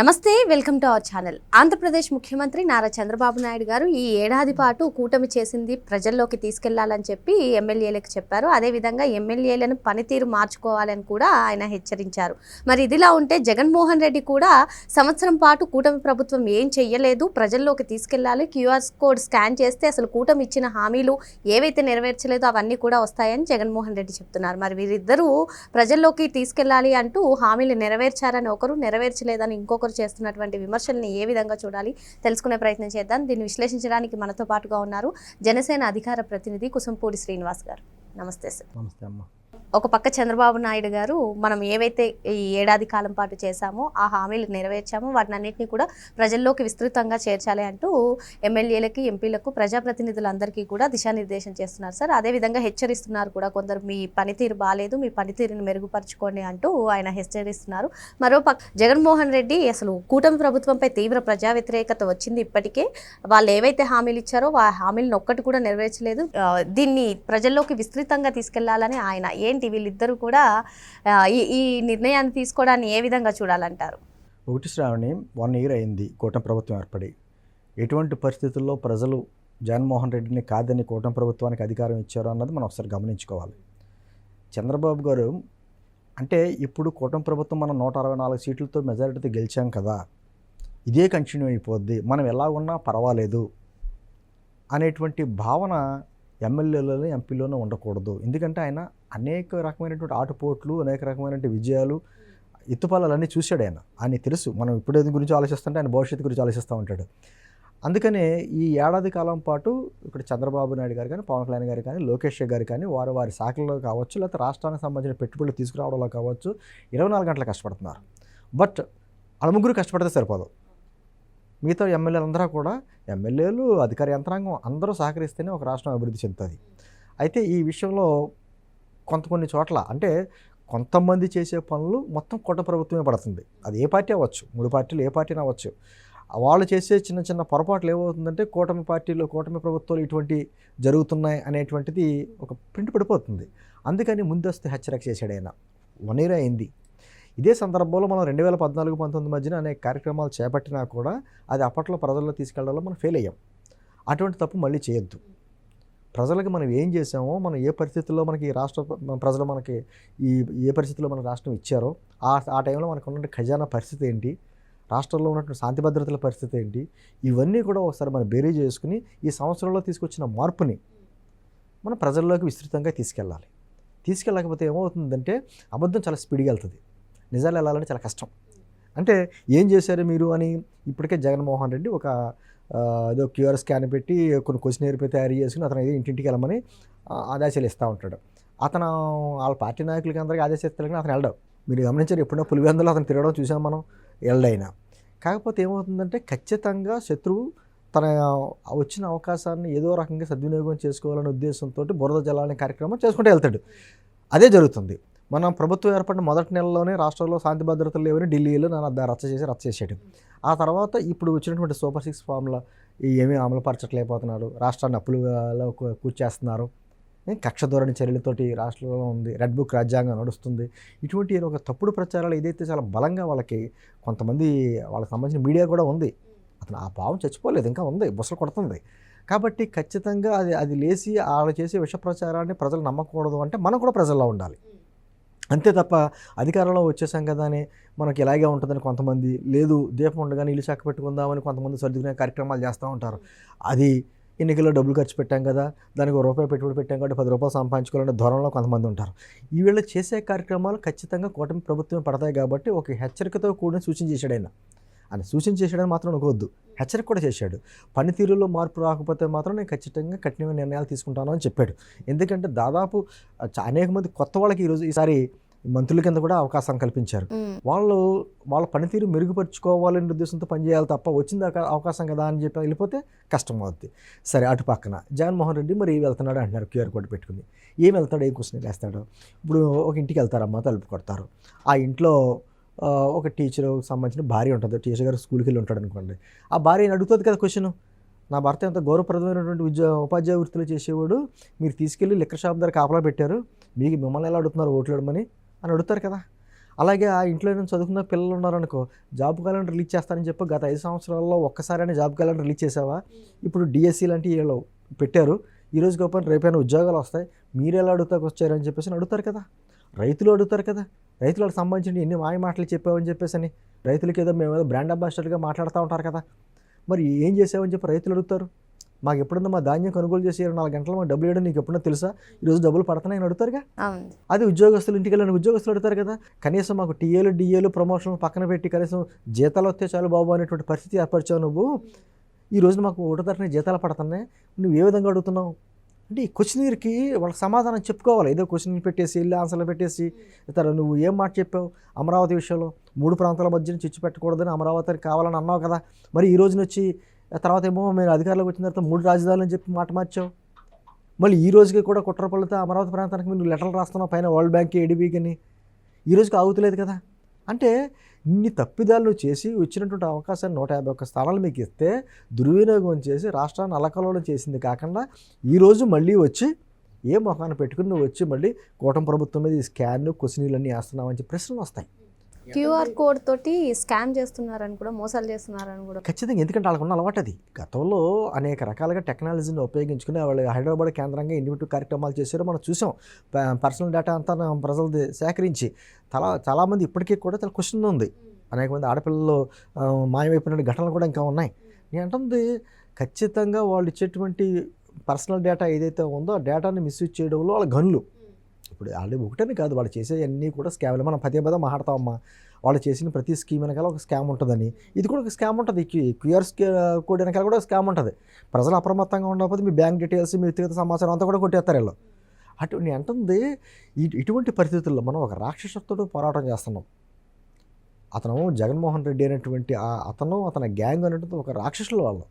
నమస్తే welcome to our channel. Andhra Pradesh ముఖ్యమంత్రి నారా చంద్రబాబు నాయుడు గారు ఈ ఏడాది పాటు కూటమి చేసింది ప్రజల్లోకి తీసుకెళ్ళాలని చెప్పి ఎమ్మెల్యేలకు చెప్పారు. అదేవిధంగా ఎమ్మెల్యేలను పనితీరు మార్చుకోవాలని కూడా ఆయన హెచ్చరించారు. మరి ఇదిలా ఉంటే జగన్మోహన్ రెడ్డి కూడా సంవత్సరం పాటు కూటమి ప్రభుత్వం ఏం చెయ్యలేదు ప్రజల్లోకి తీసుకెళ్ళాలి క్యూఆర్ కోడ్ స్కాన్ చేస్తే అసలు కూటమి ఇచ్చిన హామీలు ఏవైతే నెరవేర్చలేదో అవన్నీ కూడా వస్తాయని జగన్మోహన్ రెడ్డి చెప్తున్నారు. మరి వీరిద్దరూ ప్రజల్లోకి తీసుకెళ్ళాలి అంటూ హామీలు నెరవేర్చారని ఒకరు నెరవేర్చలేదని ఒక్కొక్కరు చేస్తున్నటువంటి విమర్శల్ని ఏ విధంగా చూడాలి తెలుసుకునే ప్రయత్నం చేద్దాం. దీన్ని విశ్లేషించడానికి మనతో పాటుగా ఉన్నారు జనసేన అధికార ప్రతినిధి కుసంపూడి శ్రీనివాస్ గారు. నమస్తే సార్. నమస్తే అమ్మా. ఒక పక్క చంద్రబాబు నాయుడు గారు మనం ఏవైతే ఈ ఏడాది కాలం పాటు చేశామో ఆ హామీలు నెరవేర్చామో వాటిని అన్నింటినీ కూడా ప్రజల్లోకి విస్తృతంగా చేర్చాలి అంటూ ఎమ్మెల్యేలకి ఎంపీలకు ప్రజాప్రతినిధులందరికీ కూడా దిశానిర్దేశం చేస్తున్నారు సార్. అదేవిధంగా హెచ్చరిస్తున్నారు కూడా కొందరు మీ పనితీరు బాగాలేదు మీ పనితీరుని మెరుగుపరచుకోండి అంటూ ఆయన హెచ్చరిస్తున్నారు. మరో పక్క జగన్మోహన్ రెడ్డి అసలు కూటమి ప్రభుత్వంపై తీవ్ర ప్రజా వ్యతిరేకత వచ్చింది ఇప్పటికే. వాళ్ళు ఏవైతే హామీలు ఇచ్చారో ఆ హామీలను ఒక్కటి కూడా నెరవేర్చలేదు. దీన్ని ప్రజల్లోకి విస్తృతంగా తీసుకెళ్ళాలని ఆయన ఏంటి వీళ్ళిద్దరూ కూడా ఈ ఈ నిర్ణయాన్ని తీసుకోవడాన్ని ఏ విధంగా చూడాలంటారు? ఒకటి శ్రావణి వన్ ఇయర్ అయింది కూటమి ప్రభుత్వం ఏర్పడి. ఎటువంటి పరిస్థితుల్లో ప్రజలు జగన్మోహన్ రెడ్డిని కాదని కూటమి ప్రభుత్వానికి అధికారం ఇచ్చారు అన్నది మనం ఒకసారి గమనించుకోవాలి. చంద్రబాబు గారు అంటే ఇప్పుడు కూటమి ప్రభుత్వం మనం నూట అరవై నాలుగు సీట్లతో మెజారిటీతో గెలిచాం కదా ఇదే కంటిన్యూ అయిపోద్ది మనం ఎలా ఉన్నా పర్వాలేదు అనేటువంటి భావన ఎమ్మెల్యేలలో ఎంపీలోనూ ఉండకూడదు. ఎందుకంటే ఆయన అనేక రకమైనటువంటి ఆటపోట్లు అనేక రకమైనటువంటి విజయాలు ఎత్తుపాలన్నీ చూశాడు ఆయన. ఆయన తెలుసు. మనం ఇప్పుడు ఏది గురించి ఆలోచిస్తుంటే ఆయన భవిష్యత్తు గురించి ఆలోచిస్తూ ఉంటాడు. అందుకనే ఈ ఏడాది కాలం పాటు ఇక్కడ చంద్రబాబు నాయుడు గారు కానీ పవన్ కళ్యాణ్ గారు కానీ లోకేష్ గారు కానీ వారు వారి శాఖల్లో కావచ్చు లేకపోతే రాష్ట్రానికి సంబంధించిన పెట్టుబడులు తీసుకురావడంలో కావచ్చు ఇరవై నాలుగు గంటలు కష్టపడుతున్నారు. బట్ వాళ్ళ ముగ్గురు కష్టపడితే సరిపోదు. మిగతా ఎమ్మెల్యేలందరూ కూడా ఎమ్మెల్యేలు అధికార యంత్రాంగం అందరూ సహకరిస్తేనే ఒక రాష్ట్రం అభివృద్ధి చెందుతుంది. అయితే ఈ విషయంలో కొంత కొన్ని చోట్ల అంటే కొంతమంది చేసే పనులు మొత్తం కొట్ట ప్రభుత్వమే పడుతుంది. అది ఏ పార్టీ అవ్వచ్చు? మూడు పార్టీలు ఏ పార్టీ అవ్వచ్చు. వాళ్ళు చేసే చిన్న చిన్న పొరపాట్లు ఏమవుతుందంటే కూటమి పార్టీలు కూటమి ప్రభుత్వాలు ఇటువంటి జరుగుతున్నాయి అనేటువంటిది ఒక ప్రింట్ పడిపోతుంది. అందుకని ముందస్తు హెచ్చరిక చేశాడు ఆయన. వన్ ఇయర్ అయింది. ఇదే సందర్భంలో మనం రెండు వేల పద్నాలుగు పంతొమ్మిది మధ్యన అనేక కార్యక్రమాలు చేపట్టినా కూడా అది అప్పట్లో ప్రజల్లో తీసుకెళ్ళడంలో మనం ఫెయిల్ అయ్యాం. అటువంటి తప్పు మళ్ళీ చేయొద్దు. ప్రజలకు మనం ఏం చేసామో మనం ఏ పరిస్థితుల్లో మనకి ఈ రాష్ట్ర ప్రజలు మనకి ఈ ఏ పరిస్థితుల్లో మన రాష్ట్రం ఇచ్చారో ఆ ఆ టైంలో మనకు ఉన్న ఖజానా పరిస్థితి ఏంటి? రాష్ట్రంలో ఉన్నటువంటి శాంతి భద్రతల పరిస్థితి ఏంటి? ఇవన్నీ కూడా ఒకసారి మనం బేరీ చేసుకుని ఈ సంవత్సరంలో తీసుకొచ్చిన మార్పుని మనం ప్రజల్లోకి విస్తృతంగా తీసుకెళ్ళాలి. తీసుకెళ్ళకపోతే ఏమవుతుందంటే అబద్ధం చాలా స్పీడ్గా వెళ్తుంది. నిజాలు వెళ్ళాలంటే చాలా కష్టం. అంటే ఏం చేశారు మీరు అని ఇప్పటికే జగన్మోహన్ రెడ్డి ఒక ఏదో క్యూఆర్ స్కాన్ పెట్టి కొన్ని క్వశ్చన్ పేపర్ తయారు చేసుకుని అతను ఏదో ఇంటింటికి వెళ్ళమని ఆదేశాలు ఇస్తూ ఉంటాడు. అతను వాళ్ళ పార్టీ నాయకులకి అందరికీ ఆదేశాలు కానీ అతను వెళ్ళడం. మీరు గమనించారు ఎప్పుడైనా పులివెందులో అతను తిరగడం చూసాం మనం వెళ్ళడైనా. కాకపోతే ఏమవుతుందంటే ఖచ్చితంగా శత్రువు తన వచ్చిన అవకాశాన్ని ఏదో రకంగా సద్వినియోగం చేసుకోవాలనే ఉద్దేశంతో బురద జలాలనే కార్యక్రమం చేసుకుంటూ వెళ్తాడు. అదే జరుగుతుంది. మనం ప్రభుత్వం ఏర్పడిన మొదటి నెలలోనే రాష్ట్రంలో శాంతి భద్రతలు లేవని ఢిల్లీలో నన్ను రచ్చ చేసి రచ్చ చేసాడు ఆ తర్వాత ఇప్పుడు వచ్చినటువంటి సూపర్ సిక్స్ ఫామ్లో ఏమీ అమలుపరచట్లేకపోతున్నాడు రాష్ట్రాన్ని అప్పులలో కూర్చేస్తున్నారు. కక్ష ధోరణి చర్యలతోటి రాష్ట్రంలో ఉంది. రెడ్ బుక్ రాజ్యాంగం నడుస్తుంది. ఇటువంటి ఒక తప్పుడు ప్రచారాలు ఏదైతే చాలా బలంగా వాళ్ళకి కొంతమంది వాళ్ళకి సంబంధించిన మీడియా కూడా ఉంది. అతను ఆ భావం చచ్చిపోలేదు ఇంకా ఉంది బుసలు కొడుతుంది. కాబట్టి ఖచ్చితంగా అది అది లేచి వాళ్ళు చేసే విష ప్రచారాన్ని ప్రజలు నమ్మకూడదు అంటే మనం కూడా ప్రజల్లో ఉండాలి. అంతే తప్ప అధికారంలో వచ్చేసాం కదా అని మనకి ఇలాగే ఉంటుందని కొంతమంది లేదు దీపం ఉండగానే ఇల్లు చక్క పెట్టుకుందామని కొంతమంది సర్దుకునే కార్యక్రమాలు చేస్తూ ఉంటారు. అది ఎన్నికల్లో డబ్బులు ఖర్చు పెట్టాం కదా దానికి ఒక రూపాయి పెట్టుబడి పెట్టాం కాబట్టి పది రూపాయలు సంపాదించుకోవాలనే ధోరణిలో కొంతమంది ఉంటారు. ఈ వీళ్ళు చేసే కార్యక్రమాలు ఖచ్చితంగా కూటమి ప్రభుత్వం పడతాయి కాబట్టి ఒక హెచ్చరికతో కూడిన సూచన చేశాడు ఆయన. ఆయన సూచన చేశాడని మాత్రం అనుకోవద్దు హెచ్చరిక కూడా చేశాడు. పనితీరులో మార్పు రాకపోతే మాత్రం నేను ఖచ్చితంగా కఠినమైన నిర్ణయాలు తీసుకుంటాను అని చెప్పాడు. ఎందుకంటే దాదాపు అనేక మంది కొత్త వాళ్ళకి ఈరోజు ఈసారి మంత్రుల కింద కూడా అవకాశం కల్పించారు. వాళ్ళు వాళ్ళ పనితీరు మెరుగుపరుచుకోవాలనే ఉద్దేశంతో పనిచేయాలి తప్ప వచ్చింది అవకాశం కదా అని చెప్పి వెళ్ళిపోతే కష్టం అవుద్ది. సరే అటు పక్కన జగన్మోహన్ రెడ్డి మరి వెళ్తున్నాడు అంటున్నారు క్యూఆర్ కోడ్ పెట్టుకుని ఏం వెళ్తాడు ఏం క్వశ్చన్ వేస్తాడు? ఇప్పుడు ఒక ఇంటికి వెళ్తారమ్మా తలుపు కొడతారు. ఆ ఇంట్లో ఒక టీచర్ సంబంధించిన భార్య ఉంటుంది. టీచర్ గారు స్కూల్కి వెళ్ళి ఉంటాడు అనుకోండి. ఆ భార్య అడుగుతుంది కదా క్వశ్చన్ నా భర్త ఎంత గౌరవప్రదమైనటువంటి ఉద్యోగ ఉపాధ్యాయ వృత్తిలో చేసేవాడు మీరు తీసుకెళ్ళి లిక్కర్ షాప్ దగ్గర కాపలా పెట్టారు మీకు మిమ్మల్ని ఎలా అడుగుతున్నారు ఓట్లడమని అని అడుగుతారు కదా. అలాగే ఆ ఇంట్లో నుంచి చదువుకున్న పిల్లలు ఉన్నారనుకో జాబ్ క్యాలెండర్ రిలీజ్ చేస్తానని చెప్పి గత ఐదు సంవత్సరాల్లో ఒక్కసారైనా జాబ్ క్యాలెండర్ రిలీజ్ చేసావా? ఇప్పుడు డిఎస్సి లాంటి వీళ్ళు పెట్టారు. ఈ రోజు గొప్ప రేపైనా ఉద్యోగాలు వస్తాయి మీరు ఎలా అడుగుతాకు వచ్చారని చెప్పేసి అడుగుతారు కదా. రైతులు అడుగుతారు కదా. రైతులకు సంబంధించిన ఎన్ని మాయ మాటలు చెప్పావని చెప్పేసి అని రైతులకి ఏదో మేము ఏదో బ్రాండ్ అంబాసిడర్గా మాట్లాడుతూ ఉంటారు కదా. మరి ఏం చేసావని చెప్పి రైతులు అడుగుతారు? మాకు ఎప్పుడన్నా మా ధాన్యం కొనుగోలు చేసి ఇరవై నాలుగు గంటలు మాకు డబ్బులు ఇవ్వడం నీకు ఎప్పుడన్నా తెలుసా? ఈరోజు డబ్బులు పడుతున్నాయని అడుగుతారుగా? అది ఉద్యోగస్తులు ఇంటికి వెళ్ళిన ఉద్యోగస్తులు అడుగుతారు కదా. కనీసం మాకు టీఏలు డిఏలు ప్రమోషన్లు పక్కన పెట్టి కనీసం జీతాలు వస్తే చాలు బాబు అనేటువంటి పరిస్థితి ఏర్పరిచావు నువ్వు? ఈ రోజున మాకు ఒకటో తరఫున జీతాలు పడుతున్నాయి. నువ్వు ఏ విధంగా అడుగుతున్నావు? అంటే ఈ క్వశ్చనీర్కి వాళ్ళకి సమాధానం చెప్పుకోవాలి. ఏదో క్వశ్చన్ పెట్టేసి వెళ్ళి ఆన్సర్లు పెట్టేసి ఇతర నువ్వు ఏం మాట చెప్పావు? అమరావతి విషయంలో మూడు ప్రాంతాల మధ్యన చిచ్చు పెట్టకూడదని అమరావతి కావాలని అన్నావు కదా. మరి ఈ రోజున వచ్చి తర్వాత ఏమో మీరు అధికారులకు వచ్చిన తర్వాత మూడు రాజధానులు అని చెప్పి మాట మార్చావు. మళ్ళీ ఈ రోజుకి కూడా కుట్రపల్లితో అమరావతి ప్రాంతానికి మీరు లెటర్లు రాస్తున్నావు పైన వరల్డ్ బ్యాంక్కి ఏడీబీకి కానీ ఈ రోజుకి ఆగుతలేదు కదా. అంటే ఇన్ని తప్పిదాలు చేసి వచ్చినటువంటి అవకాశాన్ని నూట యాభై ఒక్క స్థానాలు మీకు ఇస్తే దుర్వినియోగం చేసి రాష్ట్రాన్ని అలకలోలం చేసింది కాకుండా ఈరోజు మళ్ళీ వచ్చి ఏ మొహాన్ని పెట్టుకుని నువ్వు వచ్చి మళ్ళీ కూటమి ప్రభుత్వం మీద ఈ స్కాన్ క్వశ్చనీలు అన్నీ వేస్తున్నావు అని చెప్పి ప్రశ్నలు వస్తాయి. క్యూఆర్ కోడ్ తోటి స్కామ్ చేస్తున్నారని కూడా మోసాలు చేస్తున్నారని కూడా. ఖచ్చితంగా. ఎందుకంటే వాళ్ళకున్న అలవాటు అది. గతంలో అనేక రకాలుగా టెక్నాలజీని ఉపయోగించుకుని వాళ్ళు హైదరాబాద్ కేంద్రంగా ఇన్నిటివ్ కార్యక్రమాలు చేశారో మనం చూసాం. పర్సనల్ డేటా అంతా ప్రజలది సేకరించి చాలా చాలామంది ఇప్పటికీ కూడా చాలా క్వశ్చన్ ఉంది. అనేక మంది ఆడపిల్లలు మాయమైపోయిన ఘటనలు కూడా ఇంకా ఉన్నాయి. నేను అంటుంది ఖచ్చితంగా వాళ్ళు ఇచ్చేటువంటి పర్సనల్ డేటా ఏదైతే ఉందో ఆ డేటాని మిస్యూజ్ చేయడంలో వాళ్ళ గనులు. ఇప్పుడు ఆల్రెడీ ఒకటని కాదు. వాళ్ళు చేసేవన్నీ కూడా స్కామ్లు మనం పదే పదే మాట్లాడతామమ్మా వాళ్ళు చేసిన ప్రతి స్కీమ్ వెనకాల ఒక స్కామ్ ఉంటుందని. ఇది కూడా ఒక స్కామ్ ఉంటుంది. క్యూఆర్ కోడ్ వెనకాల కూడా స్కామ్ ఉంటుంది. ప్రజలు అప్రమత్తంగా ఉండకపోతే మీ బ్యాంక్ డీటెయిల్స్ మీ వ్యక్తిగత సమాచారం అంతా కూడా కొట్టేస్తారు వీళ్ళు. అటు నేను అంటుంది ఇటువంటి పరిస్థితుల్లో మనం ఒక రాక్షసత్తుడు పోరాటం చేస్తున్నాం. అతను జగన్మోహన్ రెడ్డి అనేటువంటి అతను అతని గ్యాంగ్ అనేటువంటి ఒక రాక్షసుల వాళ్ళు.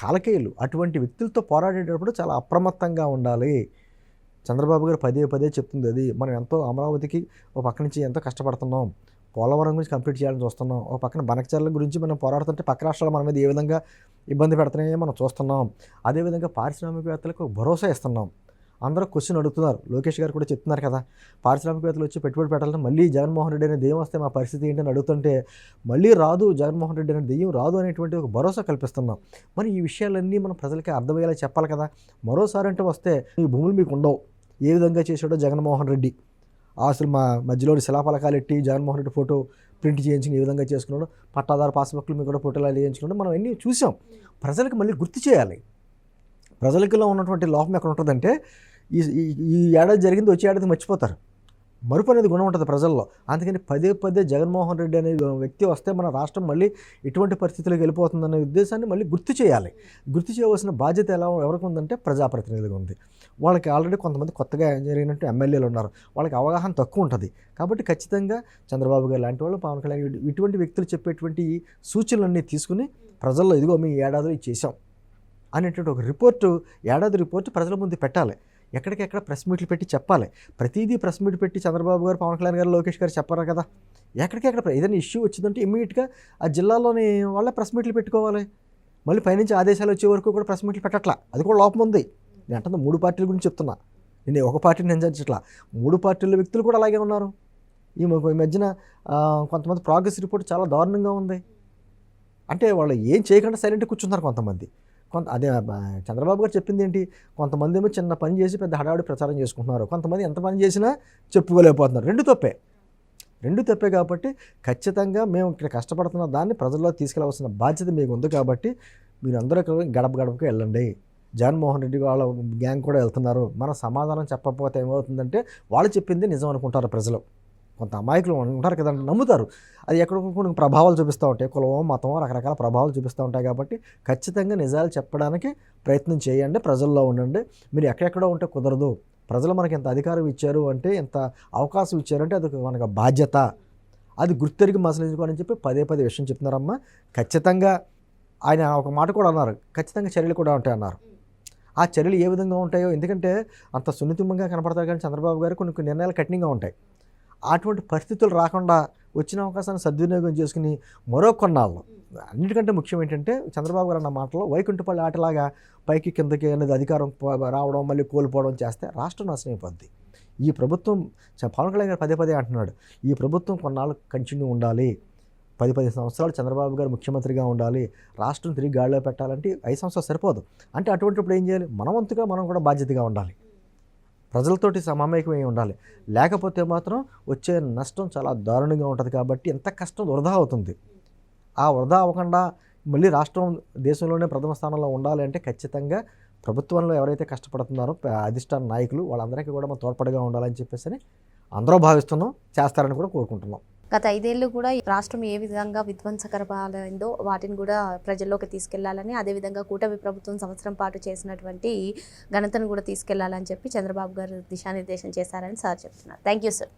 కాలకేయులు అటువంటి వ్యక్తులతో పోరాడేటప్పుడు చాలా అప్రమత్తంగా ఉండాలి. చంద్రబాబు గారు పదే పదే చెప్తుంది అది. మనం ఎంతో అమరావతికి ఒక పక్క నుంచి ఎంతో కష్టపడుతున్నాం. పోలవరం గురించి కంప్లీట్ చేయాలని చూస్తున్నాం. ఒక పక్కన బనకచర్ల గురించి మనం పోరాడుతుంటే పక్క రాష్ట్రాలు మన మీద ఏ విధంగా ఇబ్బంది పెడుతున్నాయో మనం చూస్తున్నాం. అదేవిధంగా పారిశ్రామికవేత్తలకు భరోసా ఇస్తున్నాం. అందరూ క్వశ్చన్ అడుగుతున్నారు. లోకేష్ గారు కూడా చెప్తున్నారు కదా పారిశ్రామికవేత్తలు వచ్చి పెట్టుబడి పెట్టాలని మళ్ళీ జగన్మోహన్ రెడ్డి అనే దెయ్యం వస్తే మా పరిస్థితి ఏంటని అడుగుతుంటే మళ్ళీ రాదు జగన్మోహన్ రెడ్డి అనే దెయ్యం రాదు అనేటువంటి ఒక భరోసా కల్పిస్తున్నాం. మరి ఈ విషయాలన్నీ మనం ప్రజలకి అర్థమయ్యేలా చెప్పాలి కదా. మరోసారి అంటే వస్తే ఈ భూములు మీకు ఉండవు. ఏ విధంగా చేశాడో జగన్మోహన్ రెడ్డి. అసలు మా మధ్యలోని శిలాఫలకాలు ఎట్టి జగన్మోహన్ రెడ్డి ఫోటో ప్రింట్ చేయించిన ఏ విధంగా చేసుకున్నాడు పట్టాదారు పాస్బుక్లు మీకు కూడా ఫోటోలు అది చేయించుకున్నాడు మనం అన్నీ చూసాం. ప్రజలకు మళ్ళీ గుర్తు చేయాలి. ప్రజలకిలో ఉన్నటువంటి లోపం ఎక్కడ ఉంటుందంటే ఈ- ఈ ఏడాది జరిగింది వచ్చే ఏడాది మర్చిపోతారు. మరుపు అనేది గుణం ఉంటుంది ప్రజల్లో. అందుకని పదే పదే జగన్మోహన్ రెడ్డి అనే వ్యక్తి వస్తే మన రాష్ట్రం మళ్ళీ ఎటువంటి పరిస్థితులకు వెళ్ళిపోతుందనే ఉద్దేశాన్ని మళ్ళీ గుర్తు చేయాలి. గుర్తు చేయవలసిన బాధ్యత ఎలా ఎవరికి ఉందంటే ప్రజాప్రతినిధులకు ఉంది. వాళ్ళకి ఆల్రెడీ కొంతమంది కొత్తగా జరిగినట్టు ఎమ్మెల్యేలు ఉన్నారు. వాళ్ళకి అవగాహన తక్కువ ఉంటుంది. కాబట్టి ఖచ్చితంగా చంద్రబాబు గారు లాంటి వాళ్ళు పవన్ కళ్యాణ్ ఇటువంటి వ్యక్తులు చెప్పేటువంటి సూచనలన్నీ తీసుకుని ప్రజల్లో ఇదిగో మీ ఏడాదిలో చేశాం అనేటువంటి ఒక రిపోర్టు ఏడాది రిపోర్టు ప్రజల ముందు పెట్టాలి. ఎక్కడికెక్కడ ప్రెస్ మీట్లు పెట్టి చెప్పాలి. ప్రతిదీ ప్రెస్ మీట్ పెట్టి చంద్రబాబు గారు పవన్ కళ్యాణ్ గారు లోకేష్ గారు చెప్పారు కదా. ఎక్కడికెక్కడ ఏదైనా ఇష్యూ వచ్చిందంటే ఇమ్మీడియట్గా ఆ జిల్లాలోని వాళ్ళే ప్రెస్ మీట్లు పెట్టుకోవాలి. మళ్ళీ పైనుంచి ఆదేశాలు వచ్చే వరకు కూడా ప్రెస్ మీట్లు పెట్టట్లా. అది కూడా లోపం ఉంది. నేను అంటున్నా మూడు పార్టీల గురించి చెప్తున్నా. నేను ఒక పార్టీని నేను మూడు పార్టీల వ్యక్తులు కూడా అలాగే ఉన్నారు. ఈ ఈ మధ్యన కొంతమంది ప్రోగ్రెస్ రిపోర్ట్ చాలా దారుణంగా ఉంది. అంటే వాళ్ళు ఏం చేయకుండా సైలెంట్గా కూర్చున్నారు కొంతమంది. కొంత అదే చంద్రబాబు గారు చెప్పింది ఏంటి? కొంతమంది ఏమో చిన్న పని చేసి పెద్ద హడావిడి ప్రచారం చేసుకుంటున్నారు. కొంతమంది ఎంత పని చేసినా చెప్పుకోలేకపోతున్నారు. రెండు తప్పే. రెండు తప్పే కాబట్టి ఖచ్చితంగా మేము ఇక్కడ కష్టపడుతున్న దాన్ని ప్రజల్లో తీసుకెళ్ళవలసిన బాధ్యత మీకు ఉంది కాబట్టి మీరు అందరూ ఇక్కడ గడప గడపకు వెళ్ళండి. జగన్మోహన్ రెడ్డి వాళ్ళ గ్యాంగ్ కూడా వెళ్తున్నారు. మన సమాధానం చెప్పకపోతే ఏమవుతుందంటే వాళ్ళు చెప్పింది నిజం అనుకుంటారు ప్రజలు. కొంత అమాయకులు ఉంటారు కదండి నమ్ముతారు. అది ఎక్కడో ప్రభావాలు చూపిస్తూ ఉంటాయి. కులమో మతమో రకరకాల ప్రభావాలు చూపిస్తూ ఉంటాయి కాబట్టి ఖచ్చితంగా నిజాలు చెప్పడానికి ప్రయత్నం చేయండి ప్రజల్లో ఉండండి. మీరు ఎక్కడెక్కడో ఉంటే కుదరదు. ప్రజలు మనకి ఎంత అధికారం ఇచ్చారు అంటే ఎంత అవకాశం ఇచ్చారంటే అది మనకు బాధ్యత. అది గుర్తెరిగి మసలించుకోవాలని చెప్పి పదే పదే విషయం చెప్తున్నారమ్మా. ఖచ్చితంగా ఆయన ఒక మాట కూడా అన్నారు. ఖచ్చితంగా చర్యలు కూడా ఉంటాయి అన్నారు. ఆ చర్యలు ఏ విధంగా ఉంటాయో ఎందుకంటే అంత సున్నితంగా కనపడతారు కానీ చంద్రబాబు గారు కొన్ని కొన్ని నిర్ణయాలు కఠినంగా ఉంటాయి. అటువంటి పరిస్థితులు రాకుండా వచ్చిన అవకాశాన్ని సద్వినియోగం చేసుకుని మరో కొన్నాళ్ళు. అన్నిటికంటే ముఖ్యం ఏంటంటే చంద్రబాబు గారు అన్న మాటలో వైకుంఠపల్లి ఆటలాగా పైకి కిందకి అనేది అధికారం రావడం మళ్ళీ కోల్పోవడం చేస్తే రాష్ట్రం నాశనం అయిపోద్ది. ఈ ప్రభుత్వం చ- పవన్ కళ్యాణ్ గారు పదే పదే అంటున్నాడు. ఈ ప్రభుత్వం కొన్నాళ్ళు కంటిన్యూ ఉండాలి. పది పది సంవత్సరాలు చంద్రబాబు గారు ముఖ్యమంత్రిగా ఉండాలి. రాష్ట్రం తిరిగి గాడిలో పెట్టాలంటే ఐదు సంవత్సరాలు సరిపోదు. అంటే అటువంటిప్పుడు ఏం చేయాలి? మనవంతుగా మనం కూడా బాధ్యతగా ఉండాలి. ప్రజలతోటి సమామేకమై ఉండాలి. లేకపోతే మాత్రం వచ్చే నష్టం చాలా దారుణంగా ఉంటుంది కాబట్టి ఎంత కష్టం వృధా అవుతుంది. ఆ వృధా అవ్వకుండా మళ్ళీ రాష్ట్రం దేశంలోనే ప్రథమ స్థానంలో ఉండాలి అంటే ఖచ్చితంగా ప్రభుత్వంలో ఎవరైతే కష్టపడుతున్నారో అధిష్టాన నాయకులు వాళ్ళందరికీ కూడా మనం తోడ్పడిగా ఉండాలని చెప్పేసి అని అందరూ భావిస్తున్నాం చేస్తారని కూడా కోరుకుంటున్నాం. గత ఐదేళ్ళు కూడా ఈ రాష్ట్రం ఏ విధంగా విధ్వంసకరమైందో వాటిని కూడా ప్రజల్లోకి తీసుకెళ్ళాలని అదేవిధంగా కూటమి ప్రభుత్వం సంవత్సరం పాటు చేసినటువంటి ఘనతను కూడా తీసుకెళ్ళాలని చెప్పి చంద్రబాబు గారు దిశానిర్దేశం చేశారని సార్ చెప్తున్నారు. Thank you sir.